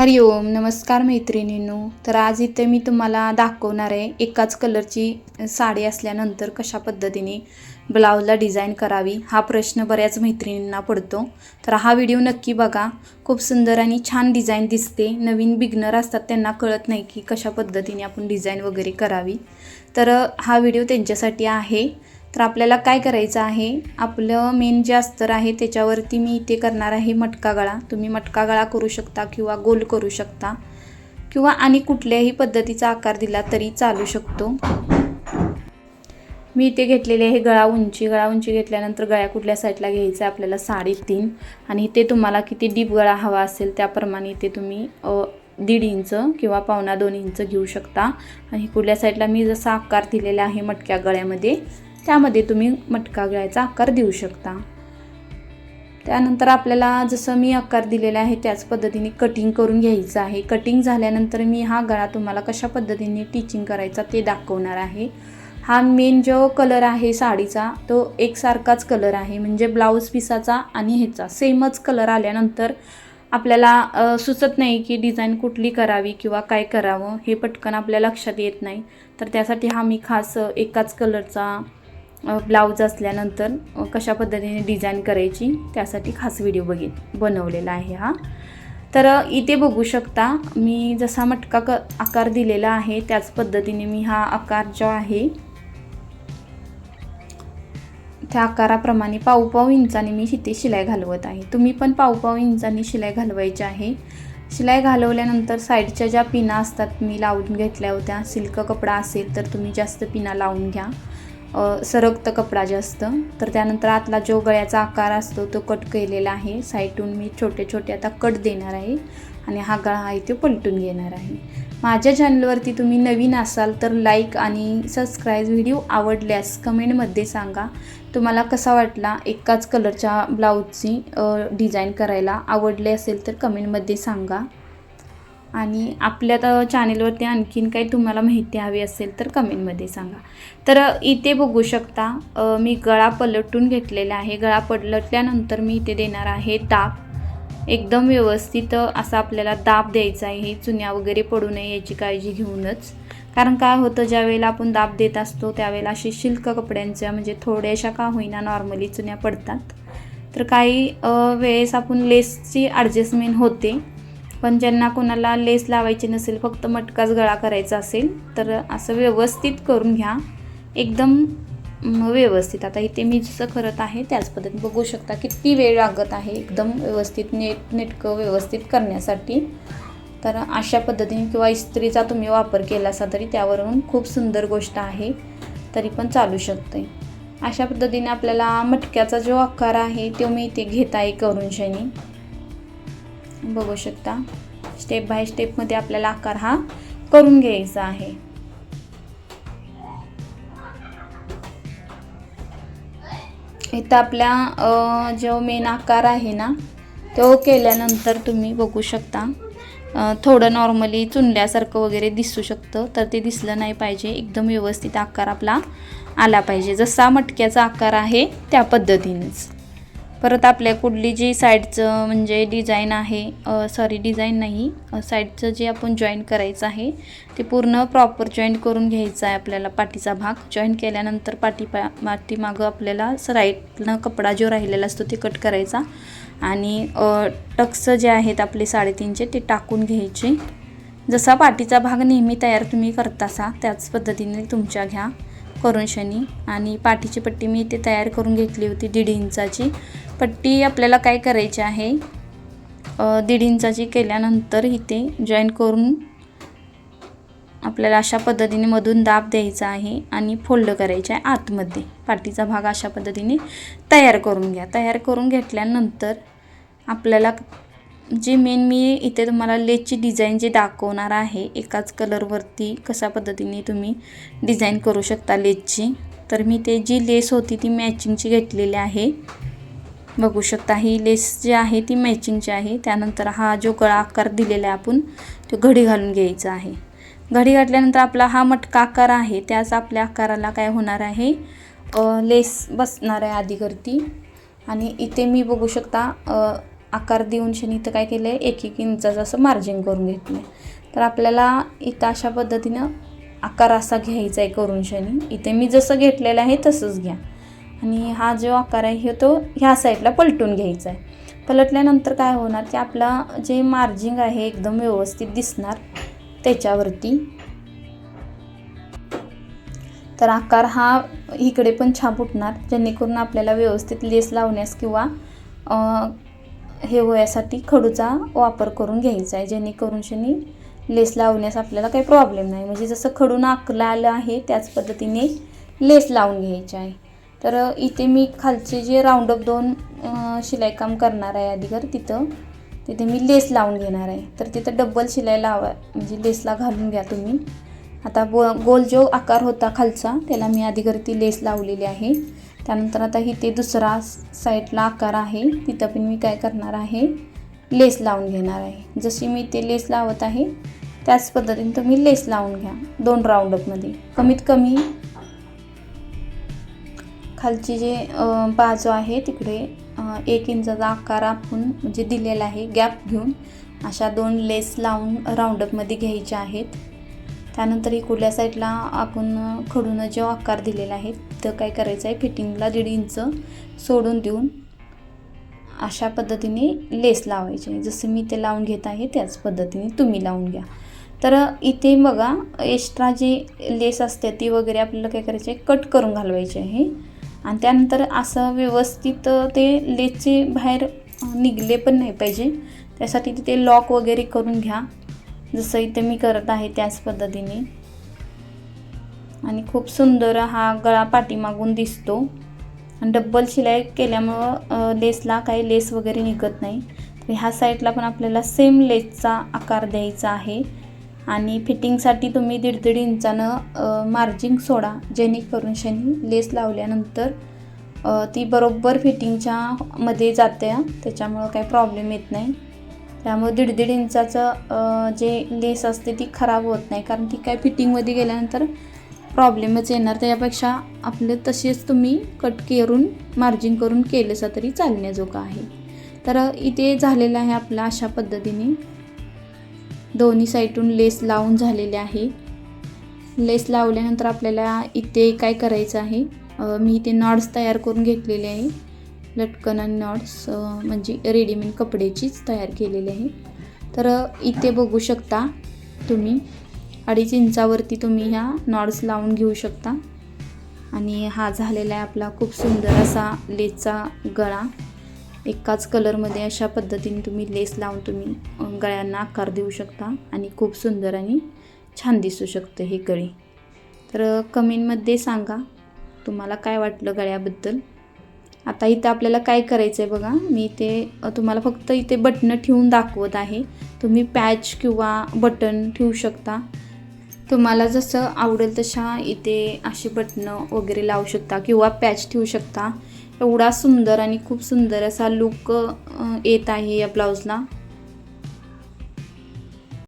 हरिओम नमस्कार मैत्रिणींनो. तर आज इथे मी तुम्हाला दाखवणार आहे एकाच कलरची साडी असल्यानंतर कशा पद्धतीने ब्लाऊजला डिझाईन करावी हा प्रश्न बऱ्याच मैत्रिणींना पडतो. तर हा व्हिडिओ नक्की बघा. खूप सुंदर आणि छान डिझाईन दिसते. नवीन बिगनर असतात त्यांना कळत नाही की कशा पद्धतीने आपण डिझाईन वगैरे करावी. तर हा व्हिडिओ त्यांच्यासाठी आहे. तर आपल्याला काय करायचं आहे? आपलं मेन जे अस्तर आहे त्याच्यावरती मी इथे करणार आहे मटका गळा. तुम्ही मटका गळा करू शकता किंवा गोल करू शकता किंवा आणि कुठल्याही पद्धतीचा आकार दिला तरी चालू शकतो. मी इथे घेतलेले आहे गळा उंची. गळा उंची घेतल्यानंतर गळ्या कुठल्या साईडला घ्यायचं आहे आपल्याला साडेतीन. आणि इथे तुम्हाला किती डीप गळा हवा असेल त्याप्रमाणे इथे तुम्ही दीड इंच किंवा पावणा दोन इंच घेऊ शकता. आणि कुठल्या साईडला मी जसा आकार दिलेला आहे मटक्या गळ्यामध्ये त्यामध्ये तुम्ही मटका गळ्याचा आकार देऊ शकता. त्यानंतर आपल्याला जसं मी आकार दिलेला आहे त्याच पद्धतीने कटिंग करून घ्यायचं आहे. कटिंग झाल्यानंतर मी हा गळा तुम्हाला कशा पद्धतीने टिचिंग करायचा ते दाखवणार आहे. हा मेन जो कलर आहे साडीचा तो एकसारखाच कलर आहे. म्हणजे ब्लाऊज पिसाचा आणि ह्याचा. सेमच कलर आल्यानंतर आपल्याला सुचत नाही की डिझाईन कुठली करावी किंवा काय करावं हे पटकन आपल्या लक्षात येत नाही. तर त्यासाठी हा मी खास एकाच कलरचा ब्लाऊज असल्यानंतर कशा पद्धतीने डिझाईन करायची त्यासाठी खास व्हिडिओ बघित बनवलेला आहे हा. तर इथे बघू शकता मी जसा मटका क आकार दिलेला आहे त्याच पद्धतीने मी हा आकार जो आहे त्या आकाराप्रमाणे पावपाव इंचाने मी इथे शिलाई घालवत आहे. तुम्ही पण पावपाव इंचाने शिलाई घालवायची आहे. शिलाई घालवल्यानंतर साईडच्या ज्या पिना असतात मी लावून घेतल्या होत्या. सिल्क कपडा असेल तर तुम्ही जास्त पिना लावून घ्या. सरकतं कपडा जास्त. तर त्यानंतर आतला जो गळ्याचा आकार असतो तो कट केलेला आहे. साईडून मी छोटे छोटे आता कट देणार आहे आणि हा गळा आहे तो पलटून घेणार आहे. माझ्या चॅनलवरती तुम्ही नवीन असाल तर लाईक आणि सबस्क्राईब व्हिडिओ आवडल्यास कमेंटमध्ये सांगा. तुम्हाला कसा वाटला एकाच कलरच्या ब्लाऊजची डिझाईन करायला? आवडले असेल तर कमेंटमध्ये सांगा. आणि आपल्या तर चॅनेलवरती आणखीन काही तुम्हाला माहिती हवी असेल तर कमेंटमध्ये सांगा. तर इथे बघू शकता मी गळा पलटून घेतलेला आहे. गळा पलटल्यानंतर मी इथे देणार आहे दाब. एकदम व्यवस्थित असा आपल्याला दाब द्यायचा आहे. हे चुन्या वगैरे पडू नये याची काळजी घेऊनच. कारण काय होतं ज्यावेळेला आपण दाब देत असतो त्यावेळेला अशी शिल्क कपड्यांच्या म्हणजे थोड्याशा का होईना नॉर्मली चुन्या पडतात. तर काही वेळेस आपण लेसची ॲडजस्टमेंट होते. पण ज्यांना कोणाला लेस लावायची नसेल फक्त मटकाच गळा करायचा असेल तर असं व्यवस्थित करून घ्या. एकदम व्यवस्थित. आता इथे मी जसं करत आहे त्याच पद्धतीने बघू शकता किती वेळ लागत आहे एकदम व्यवस्थित नेट नेटकं व्यवस्थित करण्यासाठी. तर अशा पद्धतीने किंवा इस्त्रीचा तुम्ही वापर केला असा तरी त्यावरून खूप सुंदर गोष्ट आहे. तरी पण चालू शकते अशा पद्धतीने आपल्याला मटक्याचा जो आकार आहे तो मी इथे घेत आहे करून शनी बघू शकता. स्टेप बाय स्टेपमध्ये आपल्याला आकार हा करून घ्यायचा आहे. इथं आपल्या जो मेन आकार आहे ना तो केल्यानंतर तुम्ही बघू शकता. थोडं नॉर्मली चुनल्यासारखं वगैरे दिसू शकतं तर ते दिसलं नाही पाहिजे. एकदम व्यवस्थित आकार आपला आला पाहिजे. जसा मटक्याचा आकार आहे त्या पद्धतीनेच. परत आपल्या कुठली जी साईडचं म्हणजे डिझाईन आहे सॉरी डिझाईन नाही साईडचं जे आपण जॉईन करायचं आहे ते पूर्ण प्रॉपर जॉईन करून घ्यायचं आहे आपल्याला पाठीचा भाग. जॉईन केल्यानंतर पाठी पा पाठीमागं आपल्याला राईटनं कपडा जो राहिलेला असतो ते कट करायचा आणि टक्स जे आहेत आपले साडेतीनचे ते टाकून घ्यायचे. जसा पाठीचा भाग नेहमी तयार तुम्ही करतासा त्याच पद्धतीने तुमच्या घ्या. करून शनी. आणि पाठीची पट्टी मी इथे तयार करून घेतली होती दीड इंचाची. पट्टी आपल्याला काय करायची आहे? दीड इंचाची केल्यानंतर इथे जॉईन करून आपल्याला अशा पद्धतीने मधून दाब द्यायचा आहे आणि फोल्ड करायचा आहे आतमध्ये. पाठीचा भाग अशा पद्धतीने तयार करून घ्या. तयार करून घेतल्यानंतर आपल्याला जे मेन मी इथे तुम्हाला लेसची डिझाईन जे दाखवणार आहे एकाच कलरवरती कशा पद्धतीने तुम्ही डिझाईन करू शकता लेसची. तर मी ते जी लेस होती ती मॅचिंगची घेतलेली आहे. बघू शकता ही लेस जी आहे ती मॅचिंगची आहे. त्यानंतर हा जो गळा आकार दिलेला आहे आपण तो घडी घालून घ्यायचा आहे. घडी घातल्यानंतर आपला हा मटका आकार आहे त्याच आपल्या आकाराला काय होणार आहे? लेस बसणार आहे आधीकरती आणि इथे मी बघू शकता आकार देऊन शनी इथं काय केलं आहे एक एक इंचाचं असं मार्जिन करून घेतलं आहे तर आपल्याला इथं अशा पद्धतीनं आकार असा घ्यायचा आहे करून शनी. इथे मी जसं घेतलेलं आहे तसंच घ्या. आणि हा जो आकार आहे हे तो ह्या साईडला पलटून घ्यायचा आहे पलटल्यानंतर काय होणार की आपला जे मार्जिंग आहे एकदम व्यवस्थित दिसणार त्याच्यावरती. तर आकार हा इकडे पण छाप उठणार. जेणेकरून आपल्याला व्यवस्थित लेस लावण्यास किंवा हे होण्यासाठी खडूचा वापर करून घ्यायचा आहे जेणेकरून शनी लेस लावण्यास आपल्याला काही प्रॉब्लेम नाही. म्हणजे जसं खडून आखलं आलं आहे त्याच पद्धतीने लेस लावून घ्यायचे आहे. तर इथे मी खालचे जे राऊंडअप दोन शिलाईकाम करणार आहे अधिकार तिथं तिथे मी लेस लावून घेणार आहे. तर तिथं डबल शिलाई लावा म्हणजे लेसला घालून घ्या तुम्ही. आता बो गोल जो आकार होता खालचा त्याला मी अधिकरती लेस लावलेली आहे. त्यानंतर आता इथे दुसरा साईडला आकार आहे. तिथं पण मी काय करणार आहे? लेस लावून घेणार आहे. जशी मी ते लेस लावत आहे त्याच पद्धतीने तुम्ही लेस लावून घ्या दोन राऊंडअपमध्ये. कमीत कमी खालची जे बाजू आहे तिकडे एक इंचाचा आकार आपण म्हणजे दिलेला आहे गॅप घेऊन अशा दोन लेस लावून राऊंडअपमध्ये घ्यायच्या आहेत. त्यानंतर इकडल्या साईडला आपण खडून जो आकार दिलेला आहे इथं काय करायचं आहे फिटिंगला दीड इंच सोडून देऊन अशा पद्धतीने लेस लावायचे. आहे जसं मी ते लावून घेत आहे त्याच पद्धतीने तुम्ही लावून घ्या. तर इथे बघा एक्स्ट्रा जी लेस असते ती वगैरे आपल्याला काय करायचे आहे कट करून घालवायची आहे. आणि त्यानंतर असं व्यवस्थित ते लेसचे बाहेर निघले पण नाही पाहिजे. त्यासाठी तिथे लॉक वगैरे करून घ्या. जसं इथे मी करत आहे त्याच पद्धतीने. आणि खूप सुंदर हा गळा पाठीमागून दिसतो. आणि डब्बल शिलाई केल्यामुळं लेसला काही लेस वगैरे निघत नाही. तर ह्या साईडला पण आपल्याला सेम लेसचा आकार द्यायचा आहे. आणि फिटिंगसाठी तुम्ही दीड दीड इंचानं मार्जिंग सोडा. जेणेकरून शनी लेस लावल्यानंतर ती बरोबर फिटिंगच्या मध्ये जाते. त्याच्यामुळं काही प्रॉब्लेम येत नाही. त्यामुळे दीड दीड इंचाचं जे लेस असते ती खराब होत नाही. कारण ती काय फिटिंगमध्ये गेल्यानंतर प्रॉब्लेमच येणार त्याच्यापेक्षा आपले तसेच तुम्ही कट करून मार्जिन करून केलंसा तरी चालण्याजोगं आहे. तर इथे झालेलं आहे आपला अशा पद्धतीने. दोन्ही साईडून लेस लावून झालेले आहे. लेस लावल्यानंतर आपल्याला इथे काय करायचं आहे? मी इथे नॉड्स तयार करून घेतलेले आहे. लटकन आणि नॉट्स म्हणजे रेडीमेड कपड्याचीच तयार केलेली आहे. तर इथे बघू शकता तुम्ही अडीच इंचावरती तुम्ही ह्या नॉड्स लावून घेऊ शकता. आणि हा झालेला आहे आपला खूप सुंदर असा लेसचा गळा. एकाच कलरमध्ये अशा पद्धतीने तुम्ही लेस लावून तुम्ही गळ्यांना आकार देऊ शकता. आणि खूप सुंदर आणि छान दिसू शकतं हे गळे. तर कमेंटमध्ये सांगा तुम्हाला काय वाटलं गळ्याबद्दल. आता इथं आपल्याला काय करायचं आहे बघा मी ते तुम्हाला फक्त इथे बटणं ठेवून दाखवत आहे. तुम्ही पॅच किंवा बटन ठेवू शकता. तुम्हाला जसं आवडेल तशा इथे अशी बटणं वगैरे लावू शकता किंवा पॅच ठेवू शकता. एवढा सुंदर आणि खूप सुंदर असा लुक येत आहे या ब्लाऊजला